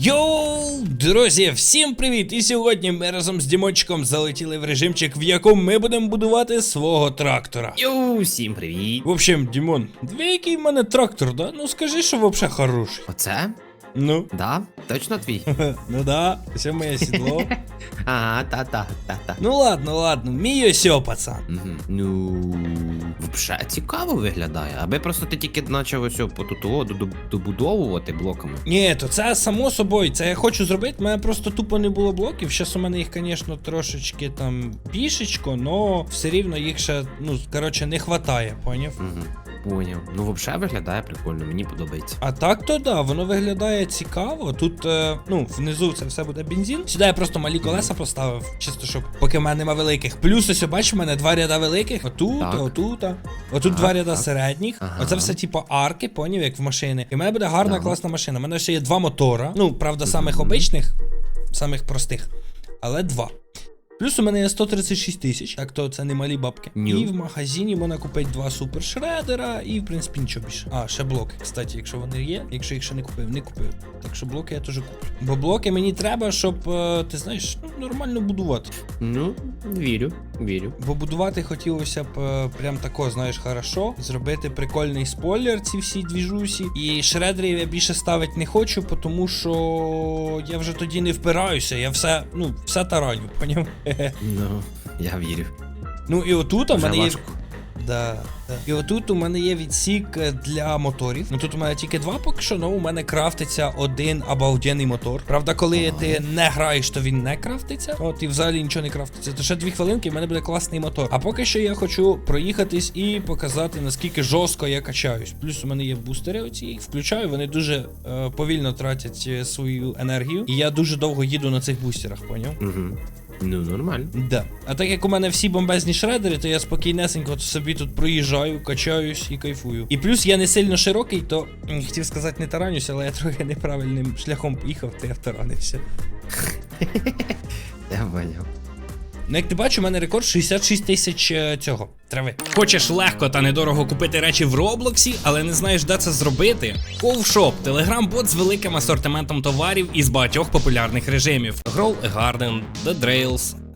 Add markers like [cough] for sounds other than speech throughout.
Йоу, друзі, всім привіт! І сьогодні ми разом з Дімончиком залетіли в режимчик, в якому ми будемо будувати свого трактора. Йоу, всім привіт! В общем, Дімон, дві який в мене трактор, да? Ну скажи, що взагалі хороший. Оце? Ну, Да? Точно твій? [laughs] ну да, ось моє сідло. [laughs] Ага, та-та-та-та. Ну ладно, ладно, мій осьо, пацан. Мгм. Ну, взагалі цікаво виглядає. Аби просто ти тільки почав ось по добудовувати блоками. Ні, то це само собою, це я хочу зробити. У мене просто тупо не було блоків. Зараз у мене їх, звісно, трошечки там більшечко, но все рівно їх ще, ну, коротше, не хватає, поняв? Поняв. Ну, взагалі виглядає прикольно, мені подобається. А так то да, воно виглядає цікаво. Тут, е, ну, внизу це все буде бензин. Сюди я просто малі колеса поставив, чисто щоб поки в мене нема великих. Плюс ось бачиш, в мене два ряда великих. Отут, Так. отут. Отут Так, два ряда так. середніх. Ага. Оце все типу арки, поняв, як в машини. І в мене буде гарна Так. класна машина. У мене ще є два мотора. Ну, правда, самих обичних, самих простих, але два. Плюс у мене є 136 тисяч, так то це не малі бабки. Ню. І в магазині можна купити два супер шредера, і в принципі нічого більше. А, ще блоки. Кстати, якщо вони є, якщо їх ще не купив, не купив. Так що блоки я теж куплю. Бо блоки мені треба, щоб е, ти знаєш, ну, нормально будувати. Ну, вірю, вірю. Бо будувати хотілося б е, прям тако, знаєш, хорошо. Зробити прикольний спойлер, ці всі двіжусі. І шредерів я більше ставити не хочу, тому що я вже тоді не впираюся, я все, ну, все тараню, поняв? Ну, я вірю. Ну і отут у Вже мене є. важко. Да, да. І отут у мене є відсік е, для моторів. Ну тут у мене тільки два поки що, але у мене крафтиться один обалденний мотор. Правда, коли Ага. ти не граєш, то він не крафтиться. От і взагалі нічого не крафтиться. То ще дві хвилинки, і в мене буде класний мотор. А поки що я хочу проїхатись і показати, наскільки жорстко я качаюсь. Плюс у мене є бустери оці, їх включаю, вони дуже е, повільно тратять е, свою енергію. І я дуже довго їду на цих бустерах, поняв? Угу. Ну, нормально. Да. А так як у мене всі бомбезні шредери, то я спокійнесенько собі тут проїжджаю, качаюсь і кайфую. І плюс я не сильно широкий, то хотів сказати не таранюся, але я трохи неправильним шляхом поїхав, то я втаранився. Я поняв. Ну, як ти бачиш, у мене рекорд 66 тисяч е, цього трави. Хочеш легко та недорого купити речі в Роблоксі, але не знаєш, де це зробити? Ковшоп телеграм-бот з великим асортиментом товарів із багатьох популярних режимів: Grow a Garden, The Drails,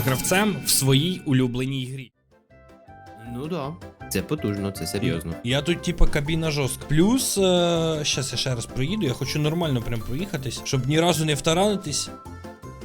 гравцем в своїй улюбленій грі. Ну да. Це потужно, це серйозно. Я тут, типа, кабіна жорстка. Плюс, е, щас я ще раз проїду, я хочу нормально прям проїхатись, щоб ні разу не втаранитись.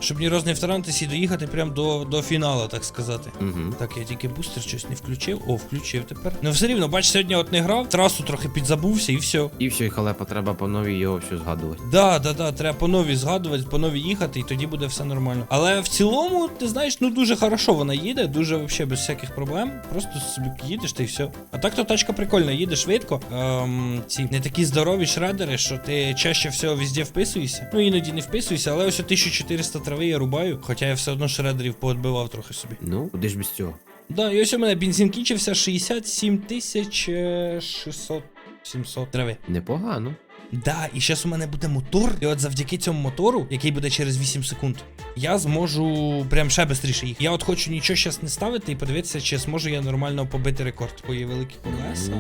Щоб ні разу не втаранитись і доїхати прям до, до фіналу, так сказати. Угу. Так, я тільки бустер щось не включив. О, включив тепер. Ну все рівно, бач, сьогодні от не грав, трасу трохи підзабувся і все. І все, і халепа, треба по новій його все згадувати. Да, да, да, треба по нові згадувати, по нові їхати, і тоді буде все нормально. Але в цілому, ти знаєш, ну дуже хорошо вона їде, дуже вообще без всяких проблем. Просто собі їдеш та й все. А так то тачка прикольна, їде швидко. Ем, ці не такі здорові шредери, що ти чаще всього везде вписуєшся. Ну іноді не вписуєшся, але ось 1400 трави я рубаю, хоча я все одно шредерів поотбивав трохи собі. Ну, куди ж без цього? Да, і ось у мене бензин кінчився 67 тисяч е, 600 700 трави. Непогано. Да, і зараз у мене буде мотор. І от завдяки цьому мотору, який буде через 8 секунд, я зможу прям ще швидше їх. Я от хочу нічого зараз не ставити і подивитися, чи зможу я нормально побити рекорд. Твої великі колеса.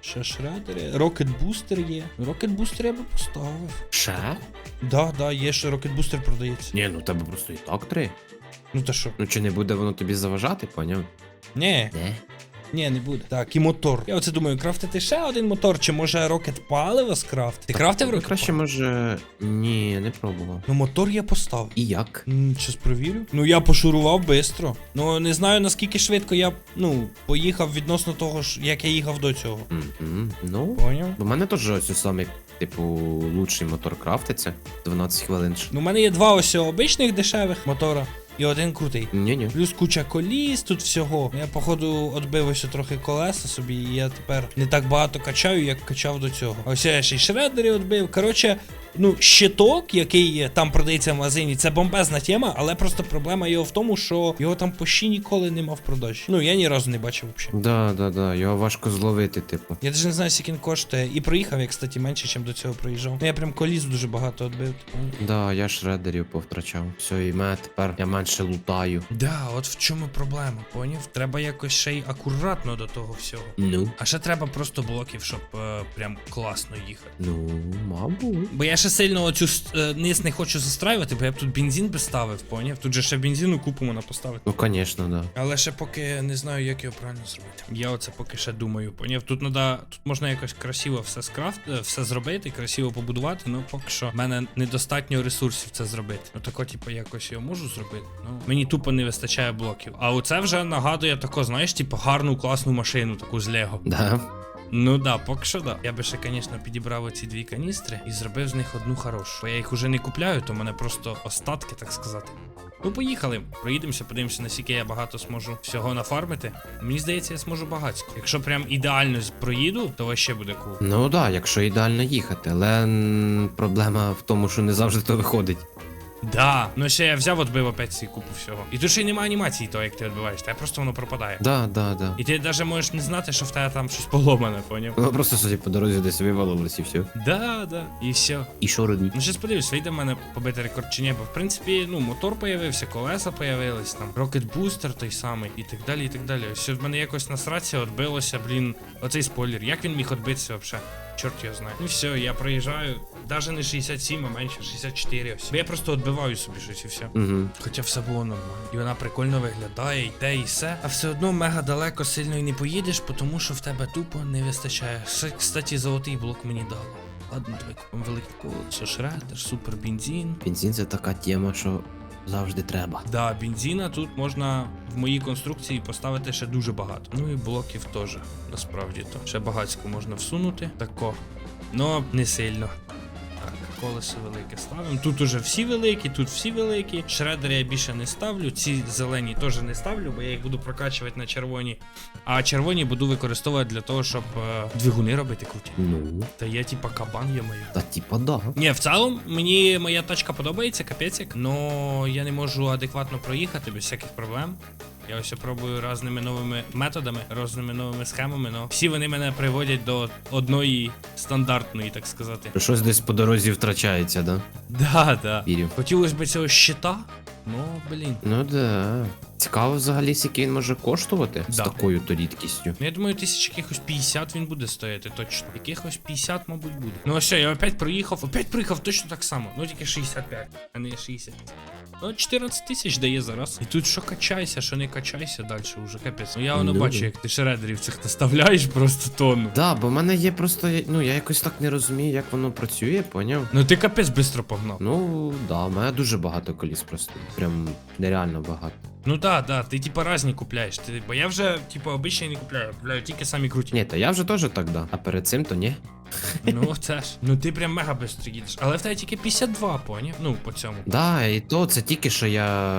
Ще шредери. Рокет бустер є. Рокет бустер я би поставив. Ще? Да, да, є ще рокет бустер продається. Ні, ну тебе просто і так три. Ну та що? Ну чи не буде воно тобі заважати, поняв? Ні, Не. Ні, не буде. Так, і мотор. Я оце думаю, крафтити ще один мотор, чи може рокет паливо скрафтити? Ти крафтив рокет? краще може. Ні, не пробував. Ну мотор я поставив. І як? М, Щас провірю. Ну я пошурував швидко. Ну не знаю наскільки швидко я ну поїхав відносно того ж, як я їхав до цього. Мгм, Ну. Поняв? У мене теж ось самий, типу, лучший мотор крафтиться. 12 хвилин. Ну, у мене є два ось обичних дешевих мотора. І один крутий. Ні-ні. Плюс куча коліс тут всього. Я, походу, отбив ось трохи колеса собі, і я тепер не так багато качаю, як качав до цього. Ось я ще й шредері отбив. Коротше, ну, щиток, який там продається в магазині, це бомбезна тема, але просто проблема його в тому, що його там почти ніколи нема в продажі. Ну, я ні разу не бачив взагалі. Да, да, да, його важко зловити, типу. Я навіть не знаю, скільки він коштує. І проїхав я, кстати, менше, ніж до цього проїжджав. Ну я прям коліс дуже багато отбив. типу. Да, я шредерів повтрачав. Все, і мене тепер я менше лутаю. Да, от в чому проблема, поняв? Треба якось ще й акуратно до того всього. Ну. А ще треба просто блоків, щоб е, прям класно їхати. Ну, мабуть. Бо я ще сильно оцю е, низ не хочу застраювати, бо я б тут бензин би ставив, поняв? Тут же ще бензину купу можна поставити. Ну, звісно, да. Але ще поки не знаю, як його правильно зробити. Я оце поки ще думаю, поняв. Тут надо, тут можна якось красиво все скрафт, е, все зробити, красиво побудувати, ну поки що в мене недостатньо ресурсів це зробити. Ну тако, типу, якось його можу зробити. Ну мені тупо не вистачає блоків. А оце вже нагадує тако, знаєш, типу, гарну класну машину, таку з Лего. Да. Ну да, поки що да. Я би ще, звісно, підібрав оці дві каністри і зробив з них одну хорошу. Бо я їх уже не купляю, то в мене просто остатки, так сказати. Ну, поїхали. Проїдемося, подивимося, наскільки я багато зможу всього нафармити. Мені здається, я зможу багатько. Якщо прям ідеально проїду, то вообще буде кул. Ну да, якщо ідеально їхати, але проблема в тому, що не завжди то виходить. Да. Ну ще я взяв, отбив опять цю купу всього. І тут ще й немає анімації того, як ти відбиваєш, та просто воно пропадає. Да, да, да. І ти навіть можеш не знати, що в тебе там щось поломане, поняв? Воно просто собі по дорозі десь вивалилось і все. Да, да. І все. І що робити? Ну, щас подивлюсь, вийде в мене побити рекорд чи ні, бо в принципі, ну, мотор появився, колеса появились, там, Rocket Booster той самий, і так далі, і так далі. Ось в мене якось на сраці отбилося, блін, оцей спойлер. Як він міг отбитися взагалі? Чорт його знає. Ну все, я проїжджаю, навіть не 67, а менше 64 ось. Бо я просто відбиваю собі щось і все. Угу. Хоча все було нормально. І вона прикольно виглядає, і те, і все. А все одно мега далеко сильно і не поїдеш, тому що в тебе тупо не вистачає. Ще, кстати, золотий блок мені дали. Ладно, давай купимо велике колесо, шредер, супер бензин. Бензин це така тема, що завжди треба. Да, бензина тут можна в моїй конструкції поставити ще дуже багато. Ну і блоків теж, насправді то. Ще багацько можна всунути. Тако. Ну, не сильно. Колесо велике ставимо. Тут уже всі великі, тут всі великі. Шредери я більше не ставлю. Ці зелені теж не ставлю, бо я їх буду прокачувати на червоні. А червоні буду використовувати для того, щоб е, двигуни робити круті. Ну, Та я типа кабан є моя. та типа да. Ні, в цілому мені моя тачка подобається, капець но я не можу адекватно проїхати без всяких проблем. Я ось пробую різними новими методами, різними новими схемами, но всі вони мене приводять до одної стандартної, так сказати. Щось десь по дорозі втрачається, да? Да, да. Вірю. Хотілося б цього щита, ну блін. Ну да. Цікаво взагалі, скільки він може коштувати з такою то рідкістю. Ну, я думаю, тисяч якихось 50 він буде стояти, точно. Якихось 50, мабуть, буде. Ну, а все, я опять проїхав, опять проїхав точно так само. Ну, тільки 65, а не 60. Ну, 14 тисяч дає зараз. І тут що качайся, що не качайся далі, уже капець. Ну я воно Ну, бачу, як ти шредерів цих наставляєш просто тонну. Да, бо в мене є просто, ну я якось так не розумію, як воно працює, поняв? Ну ти капець бистро погнав. Ну, да, в мене дуже багато коліс просто. Прям нереально багато. Ну да, да, ти типа різні купляєш. Ти, бо я вже, типа, обичні не купляю, я купляю тільки самі круті. Ні, та я вже теж так да. А перед цим то ні. Ну це ж. Ну ти прям мега бистро їдеш. Але в тебе тільки 52, поняв? Ну, по цьому. Да, і то це тільки що я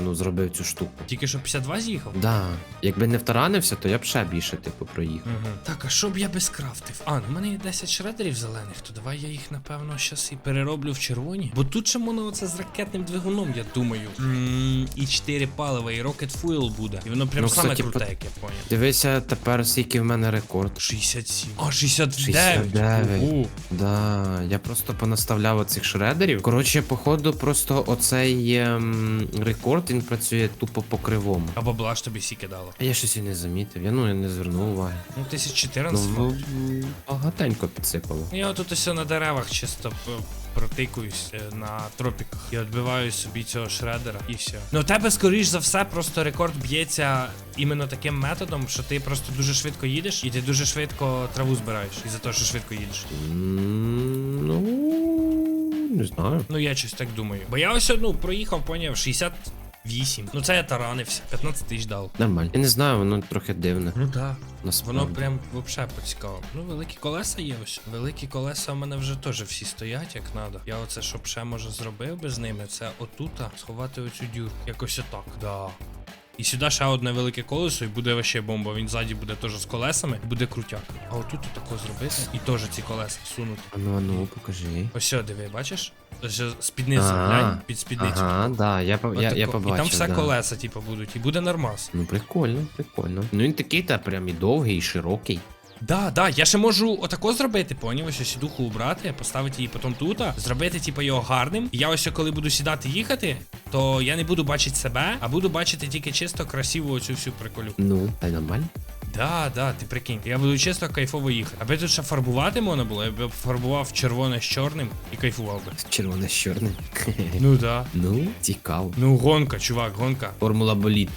ну, зробив цю штуку. Тільки що 52 з'їхав? Да. Якби не втаранився, то я б ще більше, типу, проїхав. Угу. Так, а що б я би скрафтив? А, ну в мене є 10 шредерів зелених, то давай я їх, напевно, щас і перероблю в червоні. Бо тут ще воно оце з ракетним двигуном, я думаю. м і 4 палива, і Rocket Fuel буде. І воно прям Ну, саме кстати, круте, як я поняв. Дивися тепер, скільки в мене рекорд. 67. А, 69. 69. Ого. Да, я просто понаставляв оцих шредерів. Коротше, походу, просто оцей ем, рекорд він працює тупо по кривому. А бабла ж тобі сіки дало. А я щось і не замітив. Я ну я не звернув уваги. Ну, Ну, 1014. в- в- багатенько підсипало. Я тут усе на деревах чисто п- протикуюсь е, на тропіках і відбиваю собі цього шредера і все. Ну у тебе, скоріш за все, просто рекорд б'ється іменно таким методом, що ти просто дуже швидко їдеш і ти дуже швидко траву збираєш із-за того, що швидко їдеш. Ну не знаю. Ну я щось так думаю. Бо я ось ну проїхав, поняв, 8. Ну це я таранився. 15 тисяч дав. Нормально. Я не знаю, воно трохи дивне. Ну так. Насправді. Воно прям вообще поцікаво. Ну, великі колеса є ось. Великі колеса у мене вже теж всі стоять, як надо. Я оце, щоб ще може зробив би з ними, це отута сховати оцю дюрку. Якось отак. Да. І сюди ще одне велике колесо, і буде вообще бомба. Він ззаді буде теж з колесами, і буде крутяк. А отут тако зробити. І теж ці колеса сунути. А ну, а ну, покажи. Ось диви, бачиш? Ось спідницю, А, глянь, під спідницю. Ага, да, я, по- я, я Отако. побачив. І там все да. колеса, типу, будуть, і буде нормас. Ну прикольно, прикольно. Ну він такий та прям і довгий, і широкий. Да, да, я ще можу отако зробити, поняв, ось сідуху убрати, поставити її потім тут, зробити, типу, його гарним. І я ось коли буду сідати їхати, то я не буду бачити себе, а буду бачити тільки чисто красиву оцю всю приколю. Ну, та й нормально. Да, да, ти прикинь. Я буду чисто кайфово їхати. Аби тут ще фарбувати можна було, я б фарбував червоне з чорним і кайфував би. Червоне з чорним. [laughs] Ну да. Ну, цікаво. Ну, гонка, чувак, гонка. Формула боліт.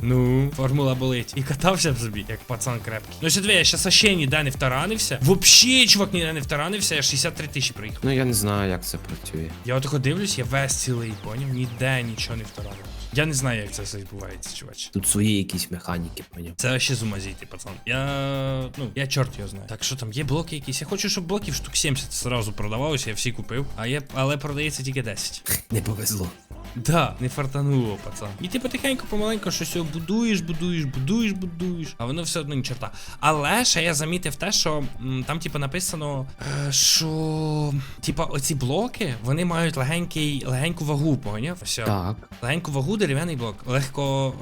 Ну, формула болить. І катався б собі, як пацан крепкий. Ну, ще дві, я ще ще ніде не втаранився. Вообще, чувак, ніде не втаранився, я 63 тисячі приїхав. Ну я не знаю, як це працює. Я отако дивлюсь, я весь цілий, поняв? Ніде нічого не втаранив. Я не знаю, як це все відбувається, чувач. Тут свої якісь механіки, поняв. Це ще з ума зійти, пацан. Я. ну, я чорт його знаю. Так що там, є блоки якісь. Я хочу, щоб блоків штук 70 зразу продавалося, я всі купив. А є, але продається тільки 10. [laughs] Не повезло. Да, не фартануло, пацан. І ти потихеньку, помаленьку щось його будуєш, будуєш, будуєш, будуєш, а воно все одно ні чорта. Але ще я замітив те, що м, там, типу, написано, е, що типа оці блоки вони мають легенький, легеньку вагу, поняв? Все. Так. Легеньку вагу, дерев'яний блок. Легко, о,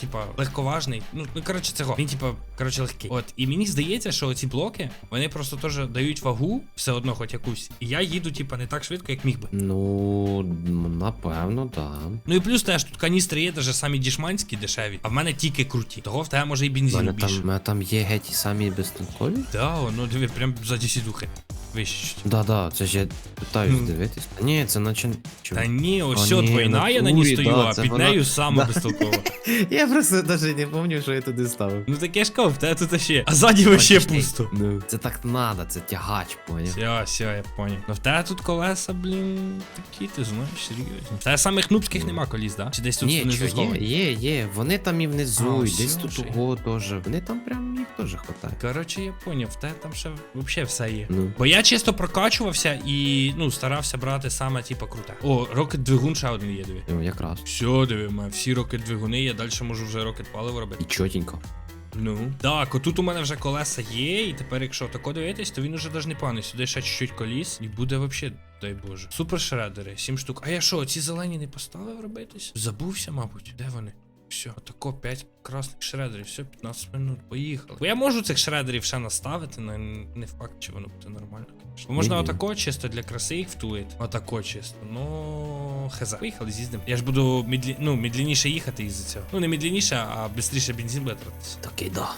типа, легковажний. Ну, ну коротше, цього. Він, типа, коротше, легкий. От, і мені здається, що ці блоки, вони просто теж дають вагу, все одно, хоч якусь. І я їду, типа, не так швидко, як міг би. Ну, напевно, да. Ну і плюс теж тут каністри є, даже самі дішманські дешеві, а в мене тільки круті. Того в тебе може і бензину більше. там, у мене там є геть і самі безтанкові. Да, ну диви, прям ззаді сідухи. Вище. Чуть. Да, да, це ж я питаюсь Ну. дивитись. Та ні, це наче. Чому? Та ні, ось що ні, двойна, я на натурі, ній стою, да, а це під вона- нею саме Да. безтолково. [laughs] Я просто навіть не пам'ятаю, що я туди ставив. Ну таке ж кав, в тебе тут ще. А ззаді вообще Бачиш, ти- пусто. Ну, це так надо, це тягач, поняв. Все, все, я понял. Ну в тебе тут колеса, блін, такі, ти знаєш, серйозні. В тебе самих нубських нема коліс, да? Чи десь тут Ні, внизу є, сховані? є, є. Вони там і внизу, А, і десь все, тут є. того теж. Вони там прям їх теж хватає. Коротше, я поняв, в тебе там ще взагалі все є. Ну. Бо я чисто прокачувався і ну старався брати саме типа круте. О, рокет двигун ще один є, диви. Ну, якраз. Все, диви, має всі рокет двигуни, я далі можу вже рокет паливо робити. І чотенько. Ну. Так, отут у мене вже колеса є, і тепер, якщо тако дивитись, то він уже даже не поганий. Сюди ще чуть-чуть коліс, і буде вообще, дай Боже. Супер шредери, 7 штук. А я що, ці зелені не поставив робитись? Забувся, мабуть. Де вони? Все, отако 5 красних шредерів, все, 15 минут, поїхали. Бо я можу цих шредерів ще наставити, але не факт, чи воно буде нормально. Бо можна отако чисто для краси їх втулити. Отако чисто. Ну, хз. Поїхали, з'їздимо. Я ж буду медлі... ну, медленніше їхати із-за цього. Ну, не медленніше, а швидше бензин буде тратитися. Таки да.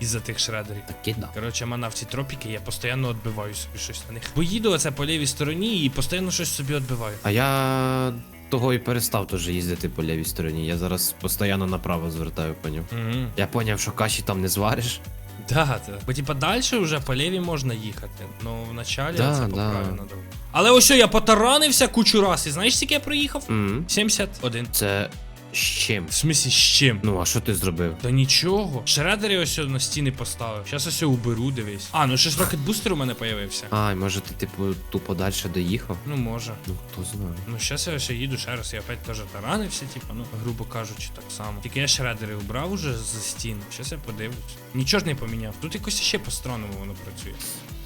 Із-за тих шредерів. Таки да. Коротше, мана в ці тропіки, я постійно відбиваю собі щось на них. Бо їду оце по лівій стороні і постійно щось собі відбиваю. А я того і перестав теж їздити по лівій стороні. Я зараз постійно направо звертаю, поняв. Угу. Я поняв, що каші там не звариш. Да, да. Бо типа далі вже по лівій можна їхати. Ну в началі Да, це да. поправити надо. Але ось що, я потаранився кучу раз. І знаєш, скільки я проїхав? М, 71. Це з чим? В смислі, з чим? Ну, а що ти зробив? Та нічого. Шредери ось на стіни поставив. Зараз ось уберу, дивись. А, ну ще ж рокетбустер у мене появився. Ай, може ти, типу, тупо далі доїхав? Ну може. Ну, хто знає. Ну, зараз я ось їду ще раз, я опять теж таранився, типу, ну, грубо кажучи, так само. Тільки я шредери убрав уже з стін. Зараз я подивлюсь. Нічого ж не поміняв. Тут якось ще по-странному воно працює.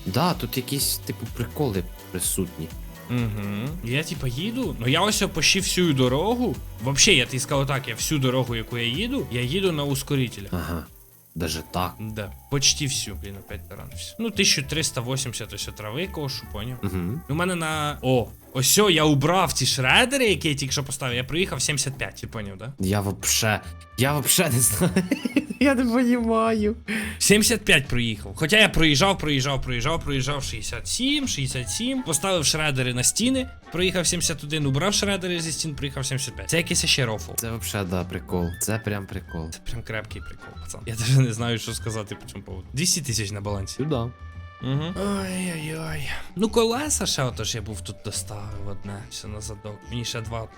Да, тут якісь, типу, приколи присутні. Угу. Я типа їду. Ну я ось почти всю дорогу. Вообще, я тобі сказав так, я всю дорогу, яку я їду, я їду на ускорителя. Ага. Даже так. Да, почти всю, блін, опять таранився. Ну, 1380 ось трави кошу, поняв. Угу. У мене на. О, ось я убрав ці шредери, які я тільки що поставив. Я проїхав 75, ти поняв, да? Я вообще. Я вообще не знаю. [laughs] я не понімаю. 75 проїхав. Хоча я проїжджав, проїжджав, проїжджав, проїжджав 67, 67, поставив шредери на стіни, проїхав 71, убрав шредери зі стін, проїхав 75. Це якийсь ще рофл. Це вообще, да, прикол. Це прям прикол. Це прям крепкий прикол, пацан. Я навіть не знаю, що сказати по цьому поводу. 200 тисяч на балансі. Да. Угу. Ой-ой-ой. Ну, колеса ще отож я був тут доставив одне, ще на задок. Мені ще два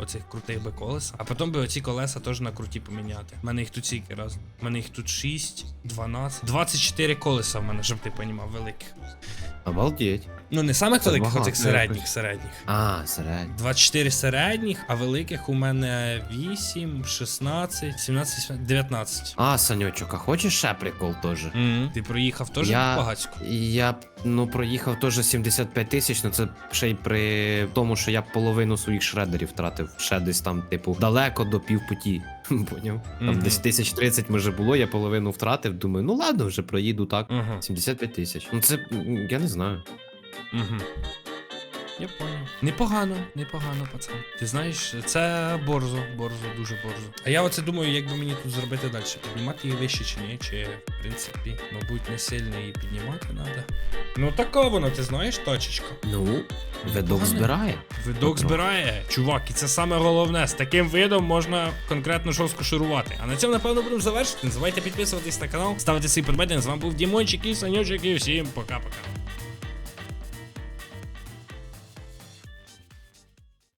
оцих крутих би колеса. А потім би оці колеса теж на круті поміняти. У мене їх тут скільки раз. У мене їх тут 6, 12, 24 колеса в мене, щоб ти понімав, великих. Обалдеть. Ну, не самих Це великих, багато оцих середніх, середніх. А, середньо. 24 середніх, а великих у мене 8, 16, 17, 18, 19. А, Санючок, а хочеш ще прикол теж? Мгм. Ти проїхав теж Я- багацько? Я ну проїхав теж 75 тисяч, ну це ще й при тому, що я половину своїх шредерів втратив. Ще десь там, типу, далеко до півпуті. [laughs] Поняв? Там Мгм. десь тисяч 30 може було, я половину втратив. Думаю, ну ладно, вже проїду так. Угу. 75 тисяч. Ну це я не знаю. Угу. Я поняв. Непогано, непогано, пацан. Ти знаєш, це борзо, борзо, дуже борзо. А я оце думаю, як би мені тут зробити далі. Піднімати її вище чи ні, чи в принципі, мабуть, не сильно її піднімати треба. Ну така вона, ти знаєш, точечка. Ну, видок збирає. Видок збирає, чувак, і це саме головне. З таким видом можна конкретно жорстко шурувати. А на цьому, напевно, будемо завершити. Не забувайте підписуватись на канал, ставити свої подбання. З вами був Дімончик і Санючик, і всім пока-пока.